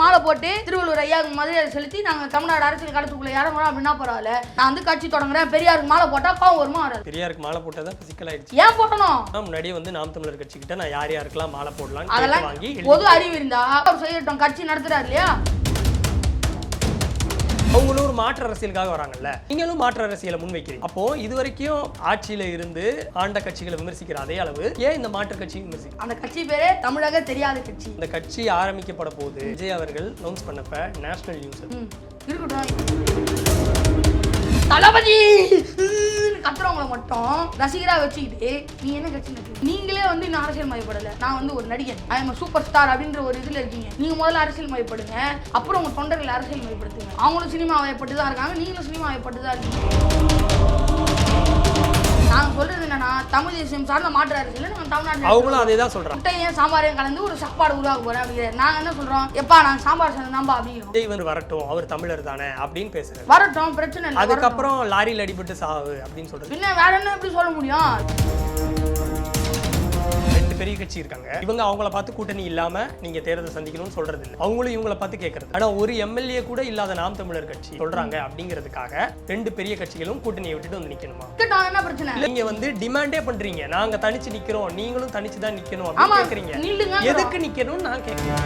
மாலை போட்டு திருவள்ளுவர் ஐயாவுக்கு மரியாதை செலுத்தி நாங்க தமிழ்நாடு அரசியல் களத்துக்குள்ள இறங்குறோம் அப்படின்னா பரவாயில்ல. நான் வந்து கட்சி தொடங்குறேன். பெரியாருக்கு மாலை போட்டா கோவம் வருமா வராது. பெரியாருக்கு மாலை போட்டதா இப்ப சிக்கலாயிடுச்சு ஏன் போட்டணும்? நான் முன்னாடியே வந்து நாம் தமிழர் கட்சி கிட்ட நான் யார் யாருக்கெல்லாம் மாலை போடலாம்னு கேட்டு அதெல்லாம் பொது அறிவு இருந்தா அவர் செய்யட்டும். கட்சி நடத்துறாரு இல்லையா? அவங்களும் ஒரு மாற்று அரசியலுக்காக வராங்கல்ல. நீங்களும் மாற்று அரசியலை முன்வைக்கிறீங்க. அப்போ இது வரைக்கும் ஆட்சியில இருந்து ஆண்ட கட்சிகளை விமர்சிக்கிற அதே அளவு ஏன் இந்த மாற்று கட்சி விமர்சிக்க அந்த கட்சி பேரே தமிழக தெரியாத கட்சி. இந்த கட்சி ஆரம்பிக்கப்பட போது விஜய் அவர்கள் அனௌன்ஸ் பண்ணப்ப நேஷனல் நியூஸ் இருக்கட்டும். தளபதி! கத்துறவங்களை மட்டும் ரசிகரா வச்சுக்கிட்டு நீ என்ன கட்சி நீங்களே வந்து இன்னும் அரசியல் மயப்படல நான் வந்து ஒரு நடிகன் ஐ எம் சூப்பர் ஸ்டார் அப்படின்ற ஒரு இதுல இருக்கீங்க நீங்க முதல்ல அரசியல் மயப்படுங்க அப்புறம் உங்க தொண்டர்களை அரசியல் மயப்படுத்துங்க அவங்களும் சினிமா வயப்பட்டு தான் இருக்காங்க நீங்களும் சினிமா வயப்பட்டு தான் இருக்கீங்க நான் சொல்றது என்னன்னா தமிழ் தேசியம் சார்ந்த மாற்று அரசியல் நம்ம தமிழ்நாட்டில் அவங்களும் அதே தான் சொல்றாங்க. முட்டையும் சாம்பாரையும் கலந்து ஒரு சாப்பாடு உருவாக்க போறேன் அப்படிங்கிற நாங்க என்ன சொல்றோம்? எப்பா நான் சாம்பார் சாதம் தான்பா அப்படிங்கிறோம். வந்து வரட்டும் அவர் தமிழர் தானே அப்படின்னு பேசுறாரு. வரட்டும் பிரச்சனை இல்லை. அதுக்கப்புறம் லாரியில் அடிபட்டு சாவு அப்படின்னு சொல்றது. பின்ன வேற என்ன எப்படி சொல்ல முடியும்? ரெண்டு பெரிய கட்சி இருக்காங்க. இவங்க அவங்கள பார்த்து கூட்டணி இல்லாம நீங்க தேர்தல் சந்திக்கணும்னு சொல்றது இல்லை அவங்களும் இவங்கள பார்த்து கேட்கறது ஆனா ஒரு எம்எல்ஏ கூட இல்லாத நாம் தமிழர் கட்சி சொல்றாங்க அப்படிங்கிறதுக்காக ரெண்டு பெரிய கட்சிகளும் கூட்டணியை விட்டுட்டு வந்து நிக்கணுமா? என்ன பிரச்சனை நீங்க வந்து டிமாண்டே பண்றீங்க. நாங்க தனிச்சு நிக்கிறோம். நீங்களும் தனிச்சு தான் நிக்கணும் அப்படின்னு கேக்குறீங்க. எதுக்கு நிக்கணும்னு நான் கேட்கிறேன்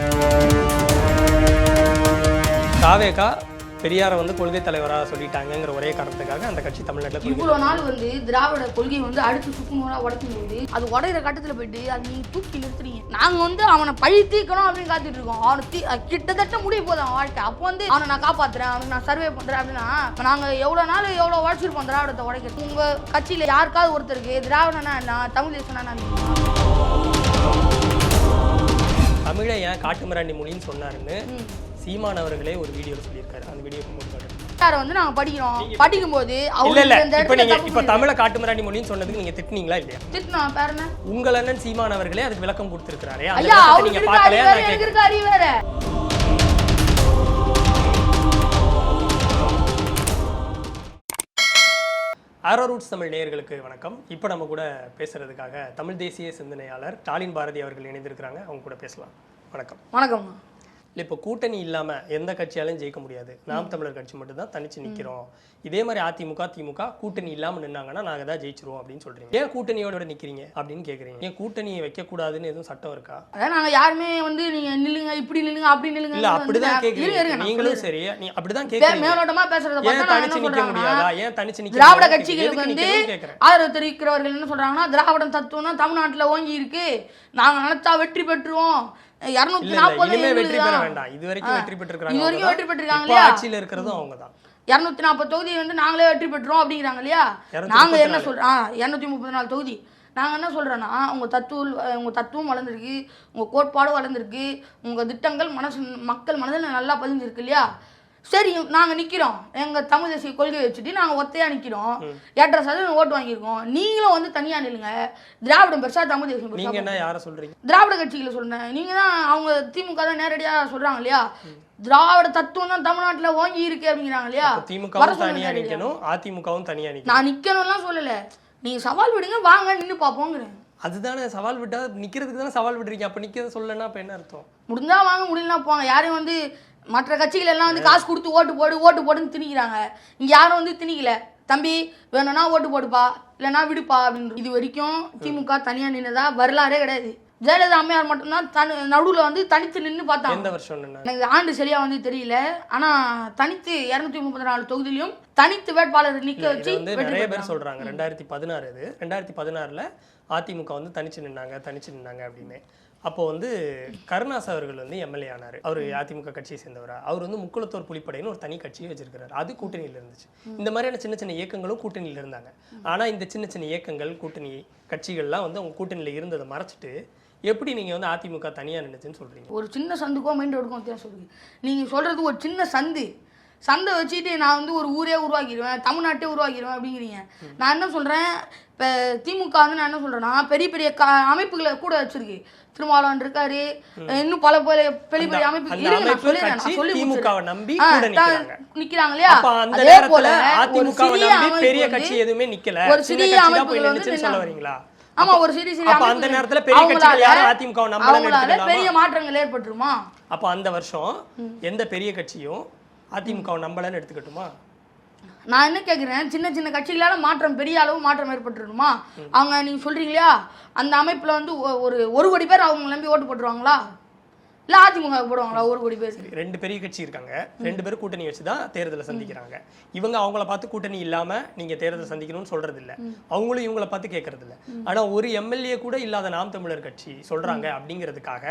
தாவேகா பெரியாரை வந்து கொள்கை தலைவராக சொல்லிட்டாங்கங்கிற ஒரே காரணத்துக்காக அந்த கட்சி தமிழ்நாட்டில் கொள்கை இவ்வளவு நாள் வந்து திராவிட கொள்கை வந்து அடுத்து சுக்குநூறா உடைக்கும் போது அது உடையிற கட்டத்துல போயிட்டு அது நீங்க தூக்கி நிறுத்துறீங்க. நாங்க வந்து அவனை பழி தீர்க்கணும் அப்படின்னு காத்துட்டு இருக்கோம். அவனை தீ கிட்டத்தட்ட முடிய போதும் அவன் வாழ்க்கை. அப்போ வந்து அவனை நான் காப்பாத்துறேன் அவனுக்கு நான் சர்வே பண்றேன் அப்படின்னா இப்ப நாங்க எவ்வளவு நாள் எவ்வளவு உழைச்சிருப்போம் திராவிடத்தை உடைக்கிறது உங்க கட்சியில யாருக்காவது ஒருத்தருக்கு திராவிடனா என்ன தமிழ் தேசனா ஏன் காட்டுமிராண்டி மொழின்னு சொன்னாருன்னு சீமான் அவர்களே ஒரு வீடியோவில் சொல்லியிருக்காரு. அந்த வீடியோ போட்டு வந்து நாங்க படிக்கிறோம். படிக்கும்போது இல்ல இல்ல. இப்போ இடத்துல நீங்க இப்போ. தமிழை காட்டுமிராண்டி மொழின்னு சொன்னதுக்கு நீங்க திட்டுனீங்களா இல்லையா? திட்டுனா பேர் என்ன? உங்கள் அண்ணன் சீமான் அவர்களே அதுக்கு விளக்கம் கொடுத்திருக்காரு அந்த நீங்க பார்க்கலையா? வேற நான் எனக்கு கேட்கிறேன் இருக்க அறிவு வேற. ஆரோ ரூட்ஸ் தமிழ் நேயர்களுக்கு வணக்கம். இப்போ நம்ம கூட பேசுறதுக்காக தமிழ் தேசிய சிந்தனையாளர் ஸ்டாலின் பாரதி அவர்கள் இணைந்திருக்கிறாங்க. அவங்க கூட பேசலாம். வணக்கம். வணக்கம். இல்ல இப்போ கூட்டணி இல்லாம எந்த கட்சியாலையும் ஜெயிக்க முடியாது. நாம் தமிழர் கட்சி மட்டும் தான் தனிச்சு நிக்கிறோம். இதே மாதிரி அதிமுக திமுக கூட்டணி இல்லாம நின்னாங்கன்னா நாங்க தான் ஜெயிச்சிருவோம் அப்படின்னு சொல்றீங்க. ஏன் கூட்டணியோட நிக்கிறீங்க அப்படின்னு கேக்குறீங்க. ஏன் கூட்டணியை வைக்க கூடாதுன்னு எதுவும் சட்டம் இருக்கா? அதான் நாங்க யாருமே வந்து நீங்க நில்லுங்க இப்படி நில்லுங்க அப்படி நில்லுங்க இல்ல அப்படிதான் நான் நீங்களும். சரி. நீ அப்படிதான் மே- கேக்குறீங்க. மேலோட்டமா பேசுறத ஏன் தனிச்சு நிக்க முடியாதா? ஏன் தனிச்சு நிக்க திராவிட? கட்சிகளுக்கு எதுக்கு வந்து ஆதரவு தெரிவிக்கிறவர்கள் என்ன சொல்றாங்கன்னா திராவிடம் தத்துவம் தான் தமிழ்நாட்டுல ஓங்கி இருக்கு. நாங்க நினைச்சா வெற்றி பெற்றுருவோம். இருநூத்தி நாற்பது வெற்றி பெற வேண்டாம். இது வரைக்கும் வெற்றி பெற்றிருக்காங்க இது வரைக்கும் வெற்றி. பெற்றிருக்காங்க இல்லையா? ஆட்சியில இருக்கிறதும் அவங்க தான் இரநூத்தி நாற்பது தொகுதி வந்து நாங்களே வெற்றி பெற்றோம் அப்படிங்கிறாங்க இல்லையா? இருநூத்தி நாங்க முப்பத்தி என்ன ஆ இரநூத்தி முப்பத்தி நாலு தொகுதி. நாங்க என்ன சொல்றோன்னா உங்க தத்துவம் உங்க தத்துவம் வளர்ந்துருக்கு உங்க கோட்பாடு வளர்ந்துருக்கு உங்க திட்டங்கள் மனசு மக்கள் மனதில் நல்லா பதிஞ்சிருக்கு இல்லையா? சரி நாங்க நிக்கிறோம். எங்க தமிழ் தேசிய கொள்கையை வச்சுட்டு நாங்க ஒத்தையா நிக்கிறோம். ஏற்ற சதவீதம் ஓட்டு வாங்கியிருக்கோம். நீங்களும் வந்து தனியா நில்லுங்க. திராவிடம் பெருசா தமிழ் தேசியம் பெருசா நீங்க என்ன யார சொல்றீங்க? திராவிட கட்சிகளை சொல்றேன். நீங்க தான் அவங்க திமுக தான் நேரடியா சொல்றாங்க இல்லையா? திராவிட தத்துவம் தான் தமிழ்நாட்டுல ஓங்கி இருக்கு அப்படிங்கிறாங்க இல்லையா? திமுகவும் சொல்லுங்க தனியா நேரடியா. நிக்கணும். அதிமுகவும் தனியா நிக்கணும். நான் நிக்கணும்லாம் சொல்லல. நீங்க சவால் விடுங்க வாங்க நின்னு பாப்போங்கிறேன் அதுதானே சவால் விட்டா நிக்கிறதுக்கு தானே சவால் விடுறீங்க. அப்ப நிக்கிறது சொல்லனா அப்ப என்ன அர்த்தம்? முடிஞ்சா வாங்க முடியலனா போங்க. யாரையும் வந்து மற்ற கட்சிகள் எல்லாம் வந்து காசு கொடுத்து ஓட்டு போடு ஓட்டு போடுன்னு திணிக்கிறாங்க. இங்க யாரும் வந்து திணிக்கல. தம்பி வேணும்னா ஓட்டு போடுப்பா இல்லைன்னா விடுப்பா அப்படின்னு இது வரைக்கும் திமுக தனியா நின்னதா வரலாறே கிடையாது. ஜெயலலிதா அம்மையார் மட்டும்தான் தனி நடுவுல வந்து தனித்து நின்னு பார்த்தாங்க எந்த வருஷம் எனக்கு ஆண்டு சரியா வந்து தெரியல. ஆனா தனித்து இருநூத்தி முப்பத்தி நாலு தொகுதியிலும் தனித்து வேட்பாளர் இது வச்சு நிறைய பேர். சொல்றாங்க. ரெண்டாயிரத்தி பதினாறு இது. ரெண்டாயிரத்தி பதினாறுல அதிமுக வந்து தனிச்சு நின்னாங்க தனிச்சு நின்னாங்க அப்படின்னு. அப்போ வந்து கருணாஸ் அவர்கள் வந்து எம்எல்ஏ ஆனாரு. அவர் அதிமுக கட்சியை சேர்ந்தவரா. அவர் வந்து முக்குளத்தோர் புலிப்படைன்னு ஒரு தனி கட்சியை வச்சிருக்கிறாரு அது கூட்டணியில இருந்துச்சு. இந்த மாதிரியான சின்ன சின்ன இயக்கங்களும் கூட்டணியில இருந்தாங்க. ஆனா இந்த சின்ன சின்ன இயக்கங்கள் கூட்டணி கட்சிகள்லாம் வந்து அவங்க கூட்டணியில இருந்ததை மறைச்சிட்டு எப்படி நீங்க வந்து அதிமுக தனியா நின்னுச்சுன்னு சொல்றீங்க? ஒரு சின்ன சந்துக்கோ மெயின் ரோடுக்கும் வித்தியாசம் இருக்கு நீங்க சொல்றது ஒரு சின்ன சந்து. சந்தை வச்சுட்டு நான் வந்து ஒரு ஊரே உருவாக்கிடுவேன் தமிழ்நாட்டே உருவாக்கிடுவேன் அப்படிங்கிறீங்க. நான் என்ன சொல்றேன்? இப்போ திமுக வந்து நான் என்ன சொல்றேன்னா பெரிய பெரிய க அமைப்புகளை கூட வச்சிருக்கு. திருமாவளவன் இருக்காரு. இன்னும் பல பல பெரிய பெரிய அமைப்பு சொல்லி திமுகவை. நம்பி நிக்கிறாங்க. இல்லையா? அப்ப அந்த அதே போல பெரிய கட்சி எதுவுமே நிக்கல. ஒரு சிறிய அமைப்புகள் வந்து சொல்ல. வரீங்களா? ஆமா ஒரு சிறிய சிறிய அப்ப அந்த நேரத்துல பெரிய கட்சிகள் யாரும் அதிமுக எடுத்துக்கலாமா? பெரிய மாற்றங்கள் ஏற்பட்டுருமா? அப்ப அந்த வருஷம் எந்த பெரிய கட்சியும் அதிமுக நம்பலன்னு எடுத்துக்கட்டுமா? நான் என்ன கேட்குறேன் சின்ன சின்ன கட்சிகளால மாற்றம் பெரிய அளவு மாற்றம் ஏற்பட்டுருமா அவங்க நீங்க சொல்றீங்க இல்லையா? அந்த அமைப்புல வந்து ஒரு ஒரு கோடி பேர் அவங்க நம்பி ஓட்டு போட்டுருவாங்களா? இல்ல அதிமுக போடுவாங்களா ஒரு கோடி பேர்? ரெண்டு பெரிய கட்சி இருக்காங்க. ரெண்டு பேரும் கூட்டணி வச்சு தான் தேர்தலை சந்திக்கிறாங்க. இவங்க அவங்கள பார்த்து கூட்டணி இல்லாம நீங்க தேர்தல் சந்திக்கணும்னு சொல்றது இல்ல அவங்களும் இவங்கள பார்த்து கேட்கறது இல்ல ஆனா ஒரு எம்எல்ஏ கூட இல்லாத நாம் தமிழர் கட்சி சொல்றாங்க அப்படிங்கிறதுக்காக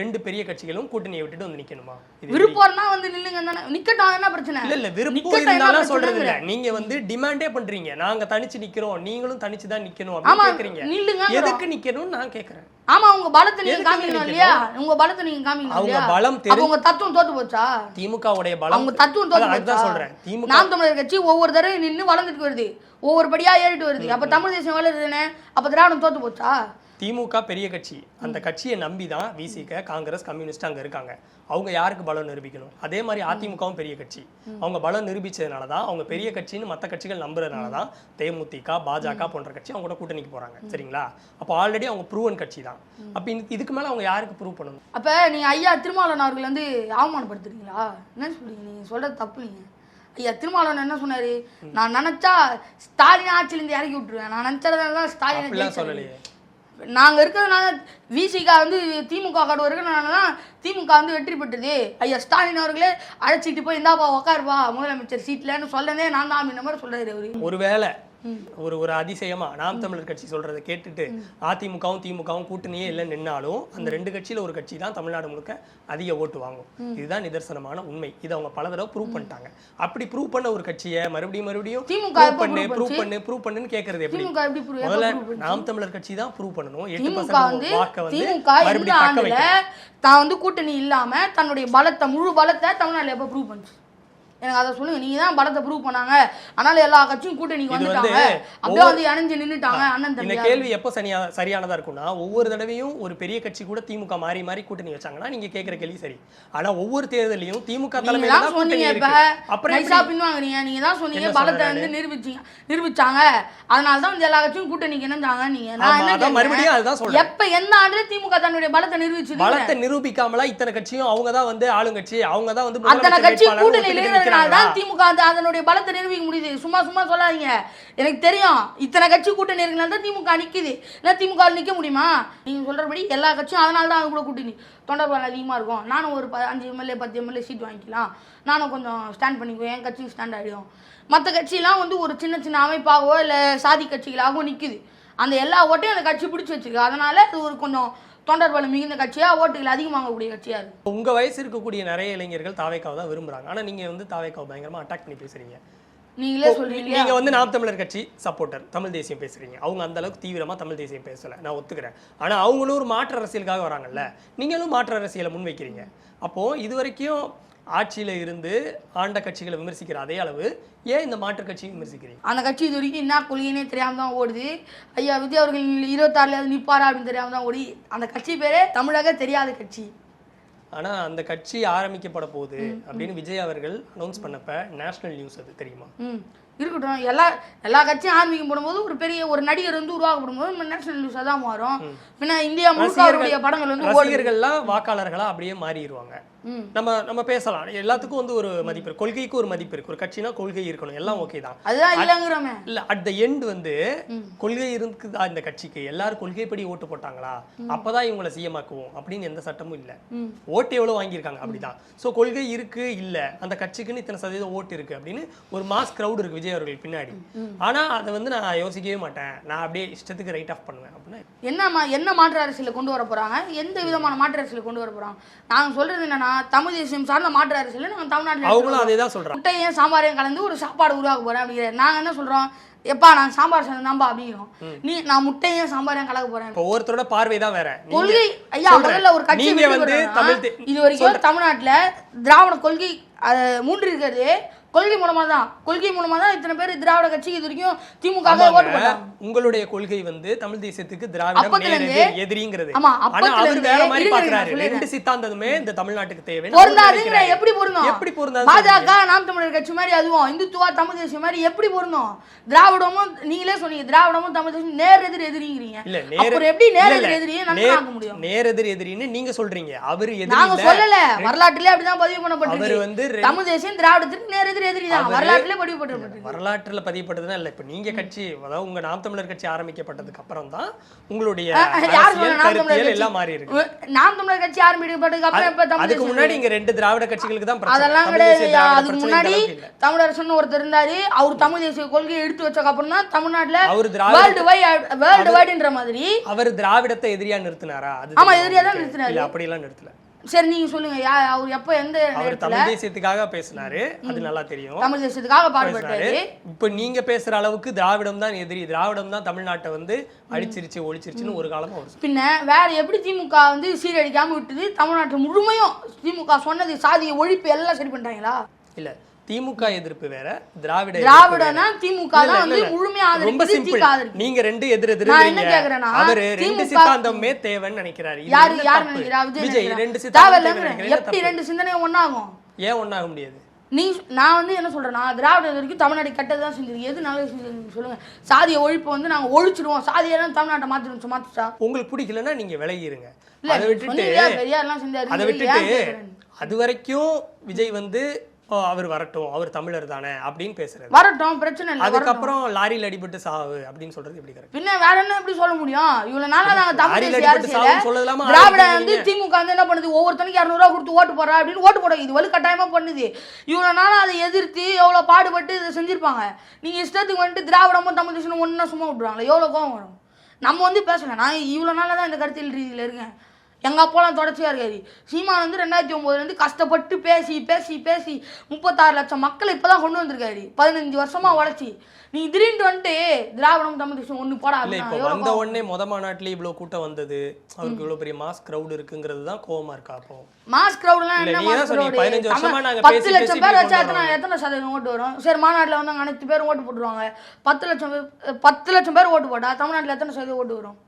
ரெண்டு பெரிய கட்சிகளும் கூட்டணியை விட்டுட்டு வந்து நிக்கணுமா? விருப்பம்னா வந்து நில்லுங்க தானே. நிக்கட்டும் என்ன பிரச்சனை? இல்ல இல்ல விருப்பம் இருந்தாலும் சொல்றது இல்ல? நீங்க வந்து டிமாண்டே பண்றீங்க. நாங்க தனிச்சு நிக்கிறோம். நீங்களும் தனிச்சு தான் நிக்கணும் அப்படின்னு கேக்குறீங்க. எதுக்கு நிக்கணும்னு நான் கேக்குறேன். ஆமா உங்க பலத்தை நீங்க காமிக்கணும்? இல்லையா? உங்க பலத்தை நீங்க காமிக்கணும் அவங்க பலம் அப்ப தெரி உங்க தத்துவம் தோத்து போச்சா? திமுகவுடைய பலம் அவங்க தத்துவம் தோத்து போச்சா? சொல்றேன். திமுக நாம் தமிழர் கட்சி ஒவ்வொரு தடவை நின்னு வளர்ந்துட்டு வருது. ஒவ்வொரு படியா ஏறிட்டு வருது. அப்ப தமிழ் தேசம் வளருதுன்னு அப்ப திராவிடம் தோத்து போச்சா? திமுக பெரிய கட்சி. அந்த கட்சியை நம்பி தான் விசிக காங்கிரஸ் கம்யூனிஸ்ட் அங்க இருக்காங்க. அவங்க யாருக்கு பலம் நிரூபிக்கணும்? அதே மாதிரி அதிமுகவும் பெரிய கட்சி. அவங்க பலம் நிரூபிச்சதுனால தான் அவங்க பெரிய கட்சின்னு மற்ற கட்சிகள் நம்புறதுனால தான் தேமுதிக பாஜக போன்ற கட்சி அவங்க கூட கூட்டணிக்கு போறாங்க. சரிங்களா? அப்போ ஆல்ரெடி அவங்க ப்ரூவன் கட்சி தான் அப்போ இதுக்கு மேல அவங்க யாருக்கு ப்ரூவ் பண்ணணும்? அப்ப நீங்க ஐயா திருமாவளவன் அவர்கள் வந்து அவமானப்படுத்துறீங்களா? என்ன சொல்றீங்க? நீங்க சொல்றது தப்பு நீங்க ஐயா திருமாவளவன் என்ன சொன்னாரு? நான் நினைச்சா ஸ்டாலின் ஆட்சியில இருந்து இறக்கி விட்டுருவேன். நான் நினைச்சதான் ஸ்டாலின் அப்படிலாம் ஜெயிச்சாரு. சொல்லலையே. நாங்கள் இருக்கிறதுனால விசிகா வந்து திமுக கார்டு தான் திமுக வந்து வெற்றி பெற்றது. ஐயா ஸ்டாலின் அவர்களே அழைச்சிட்டு போய் இந்தாப்பா உக்காருப்பா முதலமைச்சர் சீட்லன்னு சொல்லதே நான் தான் அப்படின்ற மாதிரி சொல்றாரு அவர். ஒருவேளை ஒரு ஒரு அதிசயமா நாம் தமிழர் கட்சி சொல்றதை கேட்டுட்டு அதிமுகவும் திமுகவும் கூட்டணியே இல்லை நின்னாலும் அந்த ரெண்டு கட்சியில ஒரு கட்சி தான் தமிழ்நாடு முழுக்க அதிக ஓட்டு வாங்கும். இதுதான் நிதர்சனமான உண்மை. இதை அவங்க பல தடவை ப்ரூவ் பண்ணிட்டாங்க. அப்படி ப்ரூவ் பண்ண ஒரு கட்சியை மறுபடியும் மறுபடியும் திமுக ப்ரூவ் பண்ணு ப்ரூவ்? பண்ணு ப்ரூவ் பண்ணுன்னு கேக்குறது எப்படி? முதல்ல? நாம் தமிழர் கட்சி தான் ப்ரூவ் பண்ணணும். எட்டு பர்சன்ட் வந்து வாக்க வந்து மறுபடியும் தான் வந்து கூட்டணி இல்லாம தன்னுடைய பலத்தை முழு பலத்தை தமிழ்நாட்டுல எப்ப ப்ரூவ் பண்ணுச்சு? எனக்கு அதை சொல்லுங்க நீங்க தான் பலத்தை ப்ரூவ் பண்ணாங்க. அதனால எல்லா கட்சியும் கூட்டணிக்கு வந்துட்டாங்க. அப்படியே வந்து இணைஞ்சு நின்னுட்டாங்க அண்ணன் தம்பி கேள்வி எப்போ சரியா சரியானதா இருக்கும்னா ஒவ்வொரு தடவையும் ஒரு பெரிய கட்சி கூட திமுக மாறி மாறி கூட்டணி வச்சாங்கன்னா நீங்க கேக்குற கேள்வி சரி. ஆனா ஒவ்வொரு தேர்தலையும் திமுக தலைமையில தான் சொன்னீங்க இப்ப. அப்புறம் எப்படி பின்வாங்குறீங்க. நீங்க தான் சொன்னீங்க பலத்தை வந்து நிரூபிச்சீங்க நிரூபிச்சாங்க. அதனால தான் வந்து எல்லா கட்சியும் கூட்டணிக்கு இணைஞ்சாங்க. நீங்க நான் என்ன மறுபடியும்? அதுதான் சொல்றேன். எப்ப எந்த ஆண்டுல திமுக தன்னுடைய பலத்தை நிரூபிச்சது பலத்தை நிரூபிக்காமலா இத்தனை கட்சியும் அவங்க தான் வந்து ஆளுங்கட்சி அவங்க தான் வந்து அத்தனை கட்சி கூட்டணியில் நிக்கிறாங்களா? தான் திமுக அந்த அதனுடைய பலத்தை நிரூபிக்க முடியுது. சும்மா சும்மா சொல்லாதீங்க. எனக்கு தெரியும். இத்தனை கட்சி கூட்டணி இருக்கிறனால தான் திமுக நிக்குது. இல்லை திமுக ல நிக்க முடியுமா? நீங்க சொல்றபடி எல்லா கட்சியும் அதனால தான் அது கூட கூட்டணி. தொண்டர் பலம் அதிகமா இருக்கும். நானும் ஒரு ப- அஞ்சு எம்எல்ஏ பத்து எம்எல்ஏ சீட் வாங்கிக்கலாம். நானும் கொஞ்சம் ஸ்டாண்ட் பண்ணிக்குவேன். என் கட்சியும் ஸ்டாண்ட் ஆகிடும் மற்ற கட்சியெல்லாம் வந்து ஒரு சின்ன சின்ன அமைப்பாகவோ இல்லை சாதி கட்சிகளாகவோ நிக்குது. அந்த எல்லா ஓட்டையும் அந்த கட்சி பிடிச்சி வச்சிருக்கு. அதனால அது ஒரு கொஞ்சம் தொண்டர் பலம் மிகுந்த கட்சியா ஓட்டுகள் அதிகம் வாங்கக்கூடிய கட்சியா இருக்கு? உங்க வயசு இருக்கக்கூடிய நிறைய இளைஞர்கள் தாவேக்காவை தான் விரும்புறாங்க. ஆனா நீங்க வந்து தாவேக்காவை பயங்கரமா அட்டாக் பண்ணி பேசுறீங்க. நீங்களே சொல்றீங்க நீங்க வந்து நாம் தமிழர் கட்சி சப்போர்ட்டர் தமிழ் தேசியம் பேசுறீங்க. அவங்க அந்த அளவுக்கு தீவிரமா தமிழ் தேசியம் பேசல. நான் ஒத்துக்கிறேன். ஆனா அவங்களும் ஒரு மாற்று அரசியலுக்காக வராங்கல்ல? நீங்களும் மாற்று அரசியலை முன்வைக்கிறீங்க. அப்போ இது வரைக்கும் ஆட்சியில இருந்து ஆண்ட கட்சிகளை விமர்சிக்கிற அதே அளவு ஏன் இந்த மாற்று கட்சியை விமர்சிக்கிறீங்க? அந்த கட்சி இது வரைக்கும் என்ன கொள்கைனே தெரியாம தான் ஓடுது. ஐயா விஜய் அவர்கள் இருபத்தாறுல நிப்பாரா அப்படின்னு தெரியாம தான் ஓடி அந்த கட்சி பேரே தமிழக தெரியாத கட்சி. ஆனா அந்த கட்சி ஆரம்பிக்கப்பட போகுது அப்படின்னு விஜய் அவர்கள் அனௌன்ஸ் பண்ணப்ப நேஷனல் நியூஸ் அது தெரியுமா? இருக்கட்டும். எல்லா எல்லா கட்சியும் ஆரம்பிக்கும் போடும்போது ஒரு பெரிய ஒரு நடிகர் வந்து உருவாக்கப்படும் போது நேஷனல் நியூஸாக தான் மாறும். பின்ன இந்தியா முழுக்க அவருடைய படங்கள் வந்து ரசிகர்கள்லாம் வாக்காளர்களா அப்படியே மாறிடுவாங்க. நம்ம நம்ம பேசலாம். எல்லாத்துக்கும் வந்து ஒரு மதிப்பு இருக்கு. கொள்கைக்கு ஒரு மதிப்பு இருக்கு. ஒரு கட்சினா கொள்கை இருக்கணும். எல்லாம் ஓகே தான். அதுதான் இல்லைங்கிறோமே. இல்ல அட் த எண்ட் வந்து கொள்கை இருக்குதா இந்த கட்சிக்கு? எல்லாரும் கொள்கைப்படி ஓட்டு போட்டாங்களா? அப்பதான் இவங்களை சிஎம் ஆக்குவோம் அப்படின்னு எந்த சட்டமும் இல்ல. ஓட்டு எவ்வளவு வாங்கியிருக்காங்க? அப்படிதான். சோ கொள்கை இருக்கு இல்ல. அந்த கட்சிக்குன்னு இத்தனை சதவீதம் ஓட்டு இருக்கு அப்படின்னு ஒரு மாஸ் கிரவுட் இருக்கு. விஜய் அவர்கள் பின்னாடி. ஆனா அதை வந்து நான் யோசிக்கவே மாட்டேன். நான் அப்படியே இஷ்டத்துக்கு ரைட் ஆஃப் பண்ணுவேன். அப்படின்னா என்ன மா என்ன மாற்று அரசியலை கொண்டு வர போறாங்க? எந்த விதமான மாற்று அரசியலை கொண்டு வர போறாங்க? நாங்க சொல்றது என்னன்னா தமிழ் தேசியம் சார்ந்த மாற்று அரசியலை நாங்க தமிழ்நாட்டில் அவங்களும் அதே தான் சொல்றாங்க. முட்டையும் சாம்பாரையும் கலந்து ஒரு சாப்பாடு உருவாக்க போறேன் அப்படிங்கிற நாங்க என்ன சொல்றோம்? எப்பா நான் சாம்பார் சாதம் அப்படிங்கிறோம். நீ நான் முட்டையும் சாம்பாரையும் கலக்க போறேன். இப்போ ஒவ்வொருத்தரோட பார்வை தான் வேற. கொள்கை ஐயா. முதல்ல ஒரு கட்சி இது வரைக்கும் தமிழ்நாட்டுல திராவிட கொள்கை அது மூன்று இருக்கிறது கொள்கை மூலமா தான் கொள்கை மூலமா தான் இத்தனை பேர் திராவிட கட்சி இது வரைக்கும் திமுக ஆமாங்க. ஓட்டு போட்டாங்க. உங்களுடைய கொள்கை வந்து தமிழ் தேசியத்துக்கு எதிர் எதிரிங்கிறது. ஆமா, ஆனா அப்பத்துல அவர் இருந்து- வேற மாதிரி இருங்க, பாக்குறாரு. நான் சொல்லிடுறேன். ரெண்டு சித்தாந்தமே இந்த தமிழ்நாட்டுக்கு தேவை பொருந்தாதுங்கிற எப்படி பொருந்தும்? எப்படி பொருந்தாது பாஜக நாம் தமிழர் கட்சி மாதிரி அதுவும் இந்துத்துவா தமிழ் தேசியம் மாதிரி எப்படி பொருந்தும்? திராவிடமும் நீங்களே சொன்னீங்க திராவிடமும் தமிழ் தேசியம் நேர் எதிர் எதிரிங்கிறீங்க. இல்ல நேர் எப்படி நேர் எதிர். எதிரியை முடியும்? நேர் எதிர் எதிரின்னு நீங்க சொல்றீங்க. அவரு எதிரி நாங்க. சொல்லல. வரலாற்றிலே அப்படிதான் பதிவு அவர் பண்ணப்பட்டிருக்கு வந்து தமிழ் தேசியம் திராவிடத்திற்கு நேர் எதிர் எதிரி தான் வரலாற்றிலே வரலாற்றுல இல்ல இப்ப நீங்க கட்சி அதாவது உங்க நாம் தமிழர் கட்சி ஆரம்பிக்கப்பட்டதுக்கு அப்புறம் தான் உங்களுடைய கருத்தியல் எல்லாம் மாறி இருக்கு. நாம் தமிழர் கட்சி ஆரம்பிக்கப்பட்டதுக்கு அப்புறம் இப்ப அதுக்கு முன்னாடி இங்க ரெண்டு திராவிட கட்சிகளுக்கு தான் அதெல்லாம் கிடையாது. அதுக்கு முன்னாடி. தமிழரசன் ஒருத்தர் இருந்தாரு. அவர் தமிழ் தேசிய கொள்கையை எடுத்து வச்சதுக்கு அப்புறம் தான் தமிழ்நாட்டுல அவர் திராவிட வேர்ல்டு வைட் வேர்ல்டு வைடுன்ற மாதிரி. அவர் திராவிடத்தை எதிரியா நிறுத்தினாரா? அது ஆமா, எதிரியா தான்? நிறுத்தினாரு. அப்படியெல்லாம் நிறுத்தல. சரி நீங்க சொல்லுங்க. யா அவர் எப்ப எந்த அவர் தமிழ் தேசியத்துக்காக பேசினாரு. அது நல்லா தெரியும். தமிழ் தேசத்துக்காக பேசினாரு. பாடுபட்டாரு இப்ப நீங்க பேசுற அளவுக்கு திராவிடம் தான் எதிரி. திராவிடம் தான் தமிழ்நாட்டை வந்து அழிச்சிருச்சு ஒழிச்சிருச்சுன்னு ஒரு காலமா அவர் பின்ன வேற எப்படி திமுக வந்து சீரழிக்காம விட்டுது? தமிழ்நாட்டு முழுமையும் திமுக சொன்னது சாதிய ஒழிப்பு எல்லாம் சரி பண்ணிட்டாங்களா? இல்ல. திமுக எதிர்ப்பு வேற திராவிட திராவிடனா. திமுக தான் வந்து. முழுமையா ரொம்ப சிம்பிள் நீங்க ரெண்டு எதிர் நான் என்ன கேக்குறேன்னா, அவரு ரெண்டு சித்தாந்தமே தேவைன்னு நினைக்கிறாரு. யாரு யார்? நினைக்கிறா? விஜய்? ரெண்டு சித்தாந்தம் எப்படி. ரெண்டு சிந்தனையும் ஒண்ணாகும் ஏன் ஒண்ணாக முடியாது? நீ நான் வந்து என்ன சொல்றேன்னா திராவிட வரைக்கும் தமிழ்நாடு கெட்டது தான் செஞ்சது. எது நல்லது செஞ்சது சொல்லுங்க. சாதிய ஒழிப்பு வந்து நாங்க ஒழிச்சிடுவோம். சாதியெல்லாம் தமிழ்நாட்டை மாத்திடுவோம். மாத்திட்டா உங்களுக்கு பிடிக்கலன்னா நீங்க விலகிருங்க. அதை விட்டுட்டு சொன்னீங்க பெரியார்லாம் செஞ்சாரு. அதை விட்டுட்டு கேக்குறேன்? அது வரைக்கும் விஜய் வந்து "ஓ, அவர் வரட்டும் அவர் தமிழர் தானே அப்படின்னு பேசுறது. வரட்டும் பிரச்சனை இல்லை. அதுக்கப்புறம் லாரியில் அடிபட்டு சாவு அப்படின்னு சொல்றது எப்படி கரெக்ட் பின்ன வேற என்ன எப்படி சொல்ல முடியும்? இவ்வளவு நாளா நாங்க தமிழ் அரசியல திராவிட வந்து? திமுக வந்து என்ன பண்ணுது? ஒவ்வொருத்தனுக்கு இரநூறுவா கொடுத்து ஓட்டு போடுறா அப்படின்னு ஓட்டு போட இது வலு கட்டாயமா பண்ணுது. இவ்வளவு நாளா அதை எதிர்த்து எவ்வளவு பாடுபட்டு இதை செஞ்சிருப்பாங்க. நீங்க இஷ்டத்துக்கு வந்துட்டு திராவிடமும் தமிழ் தேசமும் ஒண்ணா சும்மா விட்டுருவாங்களே எவ்வளவு கோவம் வரும்? நம்ம வந்து பேசல. நான் இவ்வளவு நாளா தான் இந்த கருத்தியல் ரீதியில இருக்கேன். எங்க அப்பாலாம் தொடர்ச்சியா இருக்காரு. சீமான் வந்து ரெண்டாயிரத்தி ஒன்பதுல இருந்து கஷ்டப்பட்டு பேசி பேசி பேசி முப்பத்தாறு லட்சம் மக்களை இப்பதான் கொண்டு வந்திருக்காரு. பதினஞ்சு வருஷமா உழைச்சி. நீ திடீர்னு வந்துட்டு திராவிடம் தமிழ் தேசம் ஒண்ணு போடா இப்போ வந்த உடனே முத மாநாட்டிலே இவ்வளவு கூட்டம் வந்தது. அவருக்கு இவ்வளவு பெரிய மாஸ் கிரவுட் இருக்குங்கிறது தான் கோவமா இருக்கா அப்போ? மாஸ் கிரௌட்லாம் என்ன நீங்க தான் மாஸ் சொன்னீங்க, கிரௌடு 15 வருஷமா நாங்க பத்து லட்சம் பேர் வச்சா எத்தனை எத்தனை சதவீதம் ஓட்டு வரும்? சரி மாநாட்டில் வந்து அனைத்து பேரும் ஓட்டு போட்டுருவாங்க. பத்து லட்சம் பத்து லட்சம் பேர் ஓட்டு போட்டா தமிழ்நாட்டுல எத்தனை சதவீதம் ஓட்டு வரும்?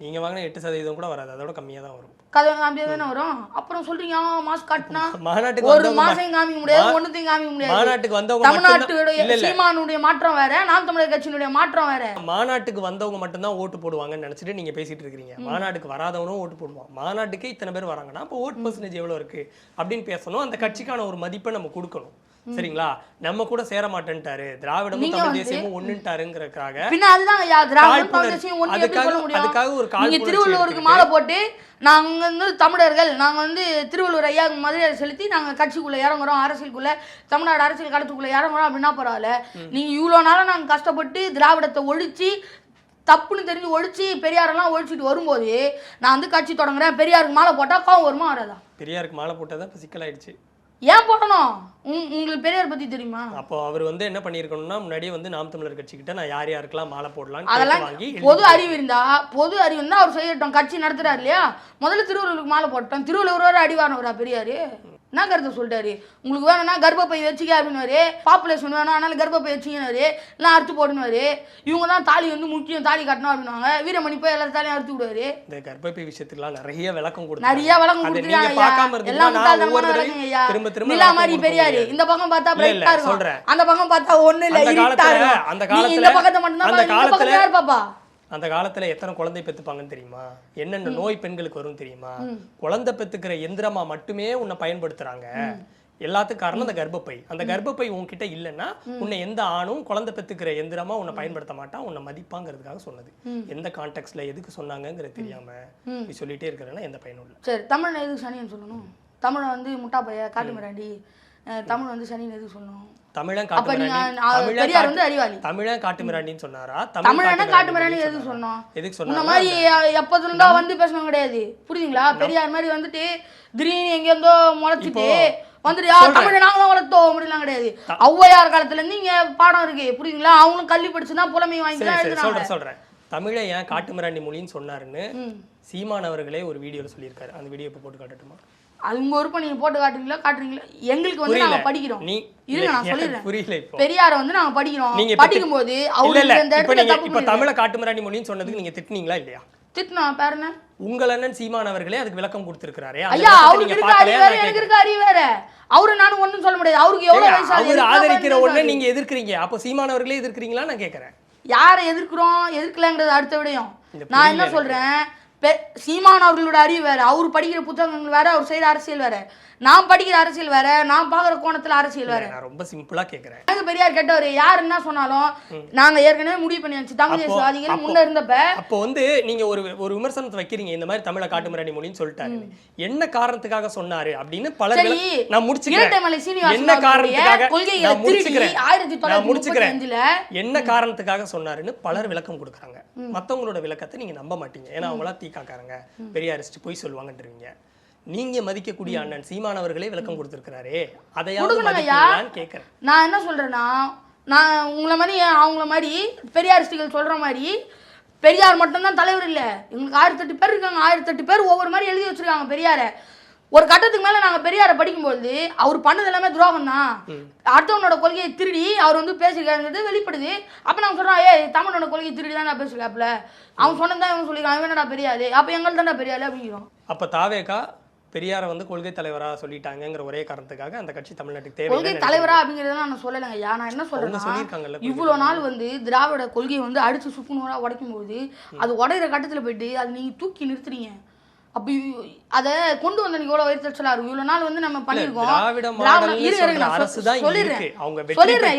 நீங்க வாங்கின எட்டு சதவீதம் கூட வராது. அதோட கம்மியா தான் வரும். கதை அப்படியே தானே வரும்? அப்புறம் சொல்றீங்க ஆ, மாஸ் காட்டினா மாநாட்டுக்கு ஒரு வந்தவங்க மாசம் காமிக்க முடியாது ஒண்ணுத்தையும் காமிக்க முடியாது. மாநாட்டுக்கு வந்தவங்க மட்டும்தான் தமிழ்நாட்டுடைய இல்ல இல்ல. சீமானுடைய மாற்றம் வேற நாம் தமிழர் கட்சியினுடைய மாற்றம் வேற. மாநாட்டுக்கு வந்தவங்க மட்டும்தான் ஓட்டு போடுவாங்கன்னு நினைச்சிட்டு நீங்க பேசிட்டு இருக்கீங்க மாநாட்டுக்கு வராதவனும் ஓட்டு போடுவான். மாநாட்டுக்கே இத்தனை பேர் வராங்கன்னா அப்போ ஓட் பர்சன்டேஜ் எவ்வளவு இருக்கு? அப்படின்னு பேசணும். அந்த கட்சிக்கான ஒரு மதிப்பை நம்ம கொடுக்கணும். சரிங்களா? நம்ம கூட சேர மாட்டேன்ட்டாரு திராவிடமும் தமிழ் தேசியமும் ஒண்ணுட்டாருங்கிறதுக்காக பின்ன அதுதான் திராவிடம். தமிழ் தேசியம் ஒண்ணு எப்படி அதுக்காக- சொல்ல முடியும். அதுக்காக ஒரு நீங்க திருவள்ளுவருக்கு மாலை போட்டு நாங்க வந்து தமிழர்கள் நாங்க வந்து திருவள்ளுவர் ஐயா மதுரை செலுத்தி நாங்க கட்சிக்குள்ள இறங்குறோம். அரசியலுக்குள்ள தமிழ்நாடு அரசியல் களத்துக்குள்ள இறங்குறோம் அப்படின்னா பரவாயில்ல. நீங்க இவ்வளவு நாளா நாங்க கஷ்டப்பட்டு திராவிடத்தை ஒழிச்சு தப்புன்னு தெரிஞ்சு ஒழிச்சு பெரியாரெல்லாம் ஒழிச்சிட்டு வரும்போது நான் வந்து கட்சி தொடங்குறேன். பெரியாருக்கு மாலை போட்டா கோவம் வருமா வராதா? பெரியாருக்கு மாலை போட்டதான் இப்ப சிக்கலாயிடுச்சு. ஏன் போடணும்? உங்- உங்களுக்கு பெரியார் பத்தி தெரியுமா? அப்போ அவர் வந்து என்ன பண்ணியிருக்கணும்னா முன்னாடியே வந்து நாம் தமிழர் கட்சி கிட்ட நான் யார் யாருக்கெல்லாம் மாலை போடலாம்னு அதெல்லாம் வாங்கி பொது அறிவு இருந்தா பொது அறிவு இருந்தா அவர் செய்யட்டும். கட்சி நடத்துறாரு இல்லையா? முதல்ல திருவள்ளுவருக்கு மாலை போட்டோம். திருவள்ளுவரோட அடிவானவரா பெரியாரு? என்ன கருத்து சொல்லிட்டாரு. உங்களுக்கு வேணும்னா கர்ப்பப்பை வச்சுக்க அப்படின்னாரு பாப்புலேஷன் வேணும் அதனால கர்ப்பப்பை வச்சுக்கினாரு இல்லை அறுத்து போடுனாரு இவங்க தான் தாலி வந்து முக்கியம் தாலி கட்டணும் அப்படின்னாங்க வீரமணி போய் எல்லா தாலியும் அறுத்து விடுவாரு. இந்த கர்ப்பப்பை விஷயத்துக்குலாம் நிறைய விளக்கம் கொடுத்தாங்க நிறைய வழக்கம் அதை கொடுத்துருக்காங்க. எல்லாம். திரும்ப திரும்ப விளக்கம் மாதிரி பெரியாரு. இந்த பக்கம் பார்த்தா பிரைட்டா இருக்கும். அந்த பக்கம் பார்த்தா ஒண்ணு இல்ல இருட்டா இருக்கும். அந்த இந்த பக்கத்தை மட்டும் தான் பாப்பா? அந்த காலத்துல எத்தனை குழந்தை பெத்துப்பாங்கன்னு தெரியுமா? என்னென்ன நோய் பெண்களுக்கு வரும் தெரியுமா? குழந்தை பெத்துக்கிற எந்திரமா மட்டுமே உன்னை பயன்படுத்துறாங்க. எல்லாத்துக்கும் காரணம் அந்த கர்ப்பப்பை. அந்த கர்ப்பப்பை உன்கிட்ட இல்லைன்னா உன்னை எந்த ஆணும் குழந்தை பெத்துக்கிற எந்திரமா உன்னை பயன்படுத்த மாட்டான் உன்னை மதிப்பாங்கிறதுக்காக சொன்னது. எந்த கான்டெக்ட்ல எதுக்கு சொன்னாங்கங்கிறது தெரியாம நீ சொல்லிட்டே இருக்கிறேன்னா எந்த பயனும் இல்லை. சரி தமிழ் எதுக்கு சனின்னு சொல்லணும்? தமிழை வந்து முட்டா பைய காட்டு மிராண்டி தமிழ் வந்து சனின்னு எதுக்கு சொல்லணும்? தமிழன் அப்ப காட்டு நீங்க மிராண்டி அஹ், தமிழன் பெரியார் காட்டு- வந்து அறிவாளி. தமிழன் காட்டு மிராண்டின்னு சொன்னாரா தமிழனா காட்டு மிராண்டி எதுக்கு சொன்னோம் எதுக்கு இந்த சொன்னாரா? மாதிரி எப்போதுல இருந்தா வந்து பேசணும் கிடையாது. புரியுதுங்களா? பெரியார் மாதிரி வந்துட்டு திடீர்னு எங்க இருந்தோ முளைச்சிட்டு வந்துட்டு "ஆ, தமிழை நாங்க தான் வளர்த்தோம் அப்படிலாம் கிடையாது. ஔவையார் காலத்துல இருந்து இங்க பாடம் இருக்கு. புரியுதுங்களா? அவங்களும் கல்வி படிச்சு தான் புலமை வாங்கி சொல்றேன் சொல்றேன். தமிழை ஏன் காட்டுமிராண்டி மொழின்னு சொன்னாருன்னு சீமான் அவர்களே ஒரு வீடியோல சொல்லியிருக்காரு. அந்த வீடியோ இப்போ போட்டு காட்டட்டுமா? அது உங்க விருப்பம் நீங்க போட்டு காட்டுறீங்களா காட்டுறீங்களா எங்களுக்கு வந்து புரியல. நாங்க படிக்கிறோம். நீ இருங்க நான் சொல்லிடுறேன். புரியல பெரியார வந்து நாங்க படிக்கிறோம். நீங்க இப்ப படிக்கும் போது இல்ல அவரு இந்த இப்போ இடத்துல தப்பு இப்போ. தமிழை காட்டுமிராண்டி மொழின்னு சொன்னதுக்கு நீங்க திட்டுனீங்களா இல்லையா? திட்டுனா பேர் என்ன? உங்கள் அண்ணன் சீமான் அவர்களே அதுக்கு விளக்கம் கொடுத்திருக்கிறாரே. ஐயா அவருக்கு இருக்க அறிவு வேற எனக்கு. இருக்க அறிவு வேற அவரு நானும் ஒண்ணும் சொல்ல முடியாது. அவருக்கு எவ்வளவு ஏங்க, வயசு ஆகுது? அவர் எனக்கு ஆதரிக்கிற ஒண்ணு நீங்க எதிர்க்கிறீங்க. அப்போ சீமான் அவர்களே எதிர்க்கிறீங்களா நான் கேட்கறேன் யாரை எதிர்க்கிறோம் எதிர்க்கலங்கிறது அடுத்த விடயம். நான் என்ன சொல்றேன்? சீமான் அவர்களோட அறிவு வேற. அவர் படிக்கிற புத்தகங்கள் வேற அவர் செய்கிற அரசியல் வேற. நான் படிக்கிற அரசியல் வேற நான் பாக்குற கோணத்துல அரசியல் வேற. நான் ரொம்ப சிம்பிளா கேட்கறேன் எனக்கு பெரியார் கேட்டவர் யார் என்ன சொன்னாலும் நாங்க ஏற்கனவே முடிவு பண்ணியாச்சு தமிழ் அப்போ- தேசியவாதிகள் முன்ன இருந்தப்ப அப்போ வந்து நீங்க ஒரு ஒரு விமர்சனத்தை வைக்கிறீங்க இந்த மாதிரி தமிழை காட்டுமிராண்டி மொழின்னு சொல்லிட்டாரு. என்ன காரணத்துக்காக சொன்னாரு அப்படின்னு பலர் நான் முடிச்சுக்கிறேன். என்ன காரணத்துக்காக? கொள்கைகளை முடிச்சுக்கிறேன். ஆயிரத்தி தொள்ளாயிரத்தி என்ன காரணத்துக்காக சொன்னாருன்னு பலர் விளக்கம் கொடுக்குறாங்க. மத்தவங்களோட விளக்கத்தை நீங்க நம்ப மாட்டீங்க. ஏன்னா அவங்களா தீக்காக்காரங்க. பெரியாரிஸ்ட் போய் சொல்லுவாங்கன்றீங்க. நீங்க மதிக்கக்கூடிய அண்ணன் சீமான் அவர்களே விளக்கம் கொடுத்திருக்கிறாரே. அதையாவது கேட்கறேன். நான் என்ன சொல்றேன்னா நான் உங்களை மாதிரி அவங்கள மாதிரி பெரியாரிஸ்டுகள் சொல்ற மாதிரி பெரியார் மட்டும்தான் தலைவர் இல்லை. எங்களுக்கு ஆயிரத்தெட்டு பேர் இருக்காங்க. ஆயிரத்தெட்டு பேர் ஒவ்வொரு மாதிரி எழுதி வச்சிருக்காங்க பெரியாரை. ஒரு கட்டத்துக்கு மேல நாங்க பெரியாரை படிக்கும்போது அவர் பண்ணது எல்லாமே துரோகம் தான் அடுத்தவனோட கொள்கையை திருடி அவர் வந்து பேசியிருக்காருங்கிறது வெளிப்படுது. அப்ப நாங்க சொல்றோம் ஏ தமிழனோட கொள்கையை திருடி தான் நான் பேசிருக்காப்ல அவன் சொன்னதான் இவன் சொல்லிருக்கான் இவன் என்னடா பெரியாரு அப்ப எங்கள் தானே பெரியாரு அப்படிங்கிறோம். அப்ப தாவேகா பெரியாரை வந்து கொள்கை தலைவரா சொல்லிட்டாங்கங்கிற ஒரே காரணத்துக்காக அந்த கட்சி தமிழ்நாட்டுக்கு தேவை கொள்கை தலைவரா அப்படிங்கறத நான் சொல்லலைங்க. ஐயா நான் என்ன கொள்கை இவ்வளவு நாள் வந்து திராவிட கொள்கையை வந்து அடிச்சு சுக்குநூறா உடைக்கும் போது அது உடையிற கட்டத்துல போயிட்டு அது நீங்க தூக்கி நிறுத்துறீங்க. அப்ப அத கொண்டு வந்த எவ்வளவு வயிற்றுச்சலா இருக்கும் இவ்வளவு நாள் வந்து நம்ம பண்ணிருக்கோம் திராவிட திராவிட- இருங்க, தான் சொல்லிடுறேன். சொல்லிடுறேன்,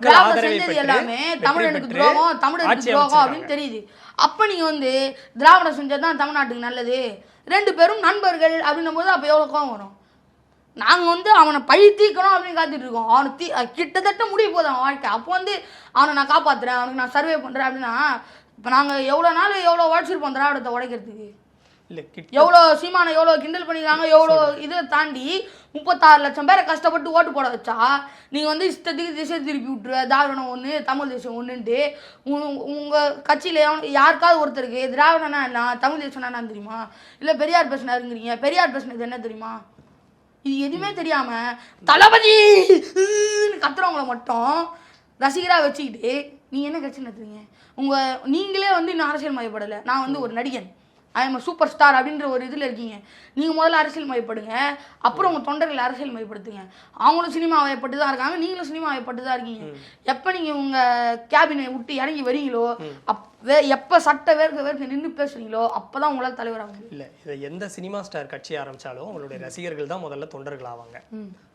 திராவிட ஆதரவை செஞ்சது எல்லாமே தமிழனுக்கு துரோகம் தமிழனுக்கு துரோகம். அப்படின்னு தெரியுது. அப்ப நீங்க வந்து திராவிடம் செஞ்சதுதான் தமிழ்நாட்டுக்கு நல்லது. ரெண்டு பேரும் நண்பர்கள் அப்படின்னும் போது அப்ப எவ்வளவு கோவம் வரும்? நாங்க வந்து அவனை பழி தீக்கணும் அப்படின்னு காத்துட்டு இருக்கோம். அவனை தீ கிட்டத்தட்ட முடிய போகுது அவன் வாழ்க்கை. அப்போ வந்து அவனை நான் காப்பாத்துறேன் அவனுக்கு நான் சர்வே பண்றேன் அப்படின்னா இப்போ நாங்க எவ்வளவு நாள் எவ்வளவு உழைச்சிருப்போம் திராவிடத்தை உடைக்கிறதுக்கு? எவ்வளோ சீமானை எவ்வளோ கிண்டல் பண்ணிருக்காங்க எவ்வளோ இதை தாண்டி முப்பத்தாறு லட்சம் பேரை கஷ்டப்பட்டு ஓட்டு போட வச்சா நீங்கள் வந்து இஷ்டத்துக்கு திசை திருப்பி விட்டுருவ திராவிடம் ஒன்று தமிழ் தேசம் ஒன்றுன்ட்டு உங்கள் கட்சியில் யாருக்காவது ஒருத்தருக்கு திராவிடனா என்ன தமிழ் தேசம்னா என்ன தெரியுமா? இல்லை பெரியார் பேசினாருங்கிறீங்க. பெரியார் பேசினது என்ன தெரியுமா? இது எதுவுமே தெரியாமல் தளபதி கத்துறவங்கள மட்டும் ரசிகராக வச்சுக்கிட்டு நீ என்ன கட்சி நடத்துறீங்க உங்கள் நீங்களே வந்து இன்னும் அரசியல் மயப்படலை. நான் வந்து ஒரு நடிகன். ஐ எம் சூப்பர் ஸ்டார் அப்படின்ற ஒரு இதில் இருக்கீங்க. நீங்கள் முதல்ல அரசியல் மயப்படுங்க அப்புறம் உங்கள் தொண்டர்களை அரசியல் மயப்படுத்துங்க அவங்களும் சினிமா வயப்பட்டு தான் இருக்காங்க. நீங்களும் சினிமா வயப்பட்டு தான் இருக்கீங்க எப்போ நீங்கள் உங்கள் கேபினை விட்டு இறங்கி வரீங்களோ அப் வே எப்போ சட்டை வேர்க்க வேர்க்க நின்று பேசுறீங்களோ அப்போ தான் உங்களால் தலைவராக முடியும். இல்ல இதை எந்த சினிமா ஸ்டார் கட்சி ஆரம்பிச்சாலும் அவங்களுடைய ரசிகர்கள் தான் முதல்ல தொண்டர்கள் ஆவாங்க.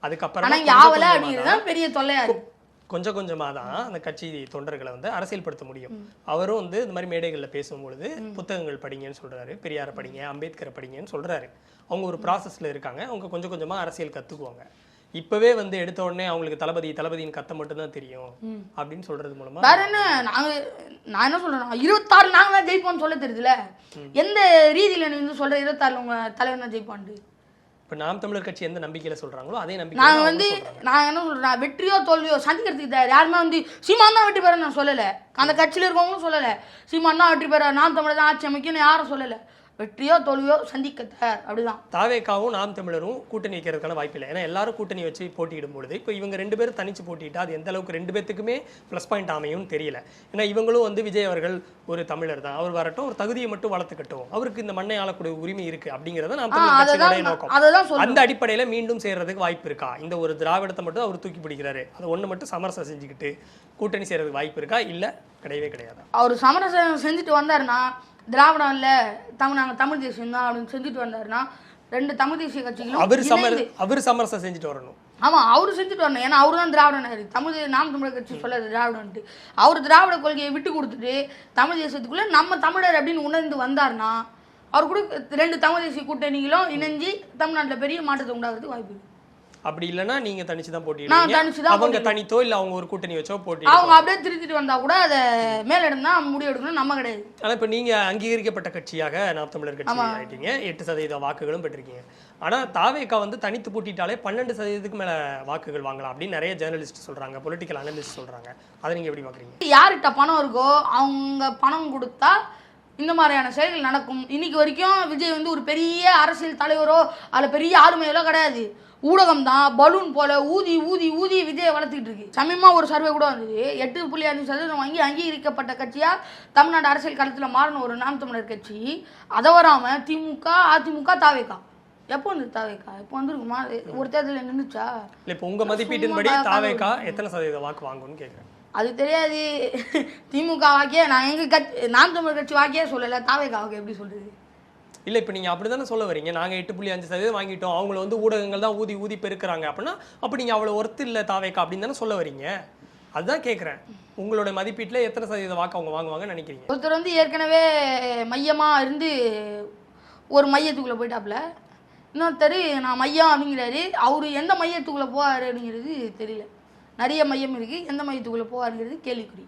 அதுக்கப்புறம் ஆனால் ஆவலை அப்படிங்கிறது தான் பெரிய தொல்லையா இருக்கு. கொஞ்சம் கொஞ்சமாக தான் அந்த கட்சி தொண்டர்களை வந்து அரசியல்படுத்த முடியும். அவரும் வந்து இந்த மாதிரி மேடைகளில் பேசும்பொழுது புத்தகங்கள் படிங்கன்னு சொல்றாரு பெரியாரை படிங்க அம்பேத்கரை படிங்கன்னு சொல்றாரு. அவங்க ஒரு ப்ராசஸ்ல இருக்காங்க. அவங்க கொஞ்சம் கொஞ்சமா அரசியல் கத்துக்குவாங்க. இப்பவே வந்து எடுத்த உடனே அவங்களுக்கு தளபதி தளபதியின் கத்த மட்டும்தான் தெரியும் அப்படின்னு சொல்றது மூலமா வேற என்ன நாங்க நான் என்ன சொல்றேன் இருபத்தாறு நாங்க தான் ஜெயிப்போம்னு சொல்ல தெரியுதுல. எந்த ரீதியில நீ வந்து சொல்ற இருபத்தாறுல உங்க தலைவர் தான் ஜெயிப்பான்ட்டு? இப்ப நாம் தமிழர் கட்சி எந்த நம்பிக்கையில சொல்றாங்களோ அதே நம்பிக்கை வந்து நான் என்ன சொல்றேன் வெற்றியோ தோல்வியோ சந்திக்கிறதுக்கு தயார். யாருமே வந்து சீமான் தான் வெற்றி பெற நான் சொல்லல. அந்த கட்சியில இருக்கவங்களும் சொல்லல. சீமான் தான் வெற்றி பெற நாம் தமிழர் தான் ஆட்சி அமைக்கும்னு யாரும் சொல்லல. வெற்றியோ தோல்வியோ சந்திக்க தயார் அப்படிதான். தாவேக்காவும் நாம் தமிழரும் கூட்டணி வைக்கிறதுக்கான வாய்ப்பு இல்லை ஏன்னா எல்லாரும் கூட்டணி வச்சு போட்டியிடும் பொழுது இப்போ இவங்க ரெண்டு பேரும் தனிச்சு போட்டியிட்டா அது எந்த அளவுக்கு ரெண்டு பேத்துக்குமே ப்ளஸ் பாயிண்ட் அமையும்னு தெரியல. ஏன்னா இவங்களும் வந்து விஜய் அவர்கள் ஒரு தமிழர் தான். அவர் வரட்டும் ஒரு தகுதியை மட்டும் வளர்த்துக்கட்டும். அவருக்கு இந்த மண்ணை ஆளக்கூடிய உரிமை இருக்கு அப்படிங்கிறத நாம் நோக்கம். அந்த அடிப்படையில மீண்டும் சேர்றதுக்கு வாய்ப்பு இருக்கா? இந்த ஒரு திராவிடத்தை மட்டும் அவர் தூக்கி பிடிக்கிறாரு. அது ஒண்ணு மட்டும் சமரசம் செஞ்சுக்கிட்டு கூட்டணி சேர்றதுக்கு வாய்ப்பு இருக்கா? இல்ல கிடையவே கிடையாது? அவர் சமரசம் செஞ்சுட்டு வந்தாருன்னா திராவிடம் இல்ல தமிழ் நாங்க தமிழ் தேசியம் தான் அப்படின்னு செஞ்சுட்டு வந்தாருன்னா ரெண்டு தமிழ் தேசிய கட்சிகளும் அவர் சமர அவர் சமரசம் செஞ்சுட்டு வரணும். ஆமா அவரு செஞ்சுட்டு வரணும். ஏன்னா அவரு தான் திராவிடனாரு தமிழ் நாம் தமிழர் கட்சி சொல்லாது திராவிடன்ட்டு அவர் திராவிட கொள்கையை விட்டு கொடுத்துட்டு தமிழ் தேசத்துக்குள்ள நம்ம தமிழர் அப்படின்னு உணர்ந்து வந்தாருன்னா அவர் கூட ரெண்டு தமிழ் தேசிய கூட்டணிகளும் இணைஞ்சு தமிழ்நாட்டுல பெரிய மாற்றத்தை உண்டாகிறதுக்கு வாய்ப்பு இருக்கு. அப்படி இல்லைன்னா நீங்க தனிச்சு தான் போட்டிடுவீங்க தனிச்சு தான் அவங்க தனித்தோ இல்ல அவங்க ஒரு கூட்டணி வச்சோ போட்டி அவங்க அப்படியே திருத்திட்டு வந்தா கூட அதை மேலிடம் தான் முடிவு எடுக்கணும் நம்ம கிடையாது. ஆனா இப்ப நீங்க அங்கீகரிக்கப்பட்ட கட்சியாக நாம் தமிழர் கட்சி ஆயிட்டீங்க. எட்டு சதவீத வாக்குகளும் பெற்றிருக்கீங்க. ஆனா தாவேக்கா வந்து தனித்து போட்டிட்டாலே பன்னெண்டு சதவீதத்துக்கு மேல வாக்குகள் வாங்கலாம் அப்படின்னு நிறைய ஜேர்னலிஸ்ட் சொல்றாங்க பொலிட்டிக்கல் அனலிஸ்ட் சொல்றாங்க. அதை நீங்க எப்படி பாக்குறீங்க? யார்கிட்ட பணம் இருக்கோ அவங்க பணம் கொடுத்தா இந்த மாதிரியான செயல்கள் நடக்கும். இன்னைக்கு வரைக்கும் விஜய் வந்து ஒரு பெரிய அரசியல் தலைவரோ அதில் பெரிய ஆளுமையிலோ கிடையாது. ஊடகம் தான் பலூன் போல ஊதி ஊதி ஊதி விஜயை வளர்த்துக்கிட்டு இருக்கு. சமயமா ஒரு சர்வே கூட வந்தது. எட்டு புள்ளி அஞ்சு சதவீதம் வாங்கி அங்கீகரிக்கப்பட்ட கட்சியா தமிழ்நாடு அரசியல் களத்தில் மாறின ஒரு நாம் தமிழர் கட்சி. அதை வராம திமுக அதிமுக தாவேக்கா. எப்போ வந்து தாவேக்கா? எப்போ வந்துருக்குமா? ஒரு தேர்தலில் நின்றுச்சா இல்ல இப்ப உங்க மதிப்பீட்டின்படி தாவேக்கா எத்தனை சதவீத வாக்கு வாங்கும்னு கேக்குறேன். அது தெரியாது. திமுக வாக்கிய நான் எங்க கட்சி நாம் தமிழர் கட்சி வாக்கியே சொல்லல. தாவேக்கா வாக்கிய எப்படி சொல்றது? இல்ல இப்ப நீங்க அப்படிதானே சொல்ல வரீங்க. நாங்க எட்டு புள்ளி அஞ்சு சதவீதம் வாங்கிட்டோம். அவங்கள வந்து ஊடகங்கள் தான் ஊதி ஊதி பெருக்குறாங்க அப்படின்னா அப்ப நீங்க அவ்வளவு ஒர்த்து இல்ல தாவேக்கா அப்படின்னு தானே சொல்ல வரீங்க? அதுதான் கேக்குறேன். உங்களோட மதிப்பீட்டுல எத்தனை சதவீத வாக்கு அவங்க வாங்குவாங்கன்னு நினைக்கிறீங்க? ஒருத்தர் வந்து ஏற்கனவே மையமா இருந்து ஒரு மையத்துக்குள்ள போயிட்டாப்புல. இன்னொருத்தர் நான் மையம் அப்படிங்கிறாரு. அவரு எந்த மையத்துக்குள்ள போவாரு அப்படிங்கிறது தெரியல. நிறைய மையம் இருக்கு. எந்த மையத்துக்குள்ள போவாருங்கிறது கேள்விக்குறி.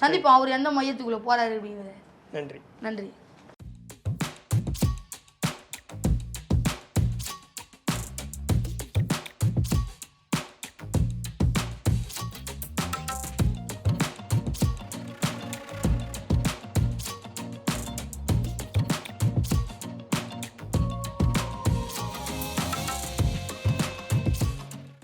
சந்திப்போம். அவர் எந்த மையத்துக்குள்ள போறாரு அப்படிங்கிறத. நன்றி. நன்றி.